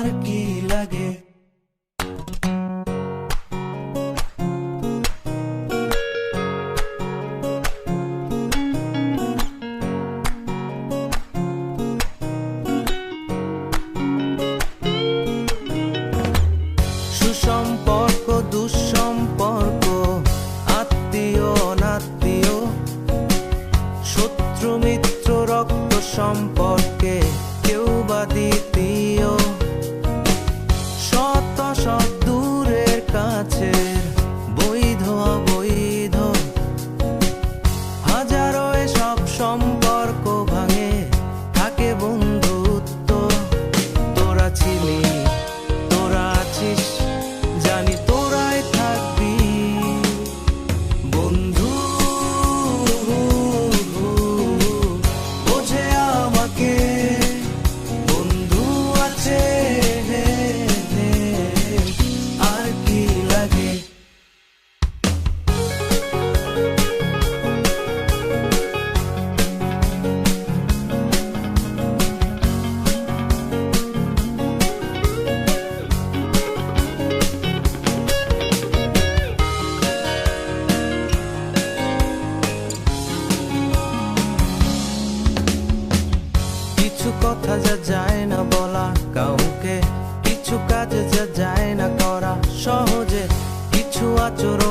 আর কি লাগে সুসম্পর্ক তোরা কিছু কথা যা যায় না বলা কাউকে, কিছু কাজ যা যায় না করা সহজে, কিছু আচরণ